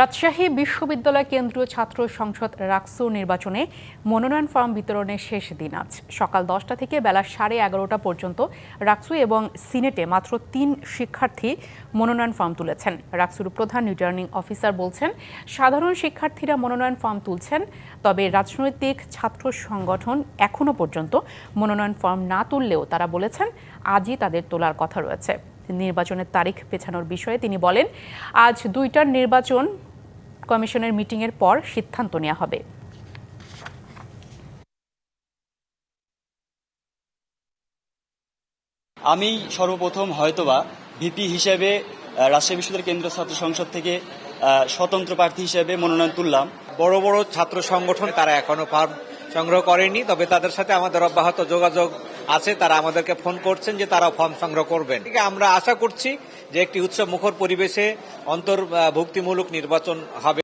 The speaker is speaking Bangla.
রাজশাহী বিশ্ববিদ্যালয় কেন্দ্রীয় ছাত্র সংসদ রাকসু নির্বাচনে মনোনয়ন ফর্ম বিতরণের শেষ দিন আজ। সকাল দশটা থেকে বেলা সাড়ে এগারোটা পর্যন্ত রাকসু এবং সিনেটে মাত্র তিন শিক্ষার্থী মনোনয়ন ফর্ম তুলেছেন। রাকসুর প্রধান রিটার্নিং অফিসার বলছেন, সাধারণ শিক্ষার্থীরা মনোনয়ন ফর্ম তুলছেন, তবে রাজনৈতিক ছাত্র সংগঠন এখনও পর্যন্ত মনোনয়ন ফর্ম না তুললেও তারা বলেছেন, আজই তাদের তোলার কথা রয়েছে। নির্বাচনের তারিখ পেছানোর বিষয়ে তিনি বলেন, আজ দুইটার নির্বাচন কমিশনের মিটিংয়ের পর সিদ্ধান্ত নেওয়া হবে। আমি সর্বপ্রথম হয়তোবা ভিপি হিসেবে রাজশাহী বিশ্ববিদ্যালয় কেন্দ্রীয় ছাত্র সংসদ থেকে আহ, স্বতন্ত্র প্রার্থী হিসেবে মনোনয়ন তুললাম। বড় বড় ছাত্র সংগঠন তারা এখনও ফার্ম সংগ্রহ করেনি তবে তাদের সাথে আমাদের অব্যাহত যোগাযোগ আছে, তারা আমাদেরকে ফোন করছেন যে তারা ফর্ম সংগ্রহ করবেন। আমরা আশা করছি যে একটি উৎসব মুখর পরিবেশে অন্তর্ভুক্তিমূলক নির্বাচন হবে।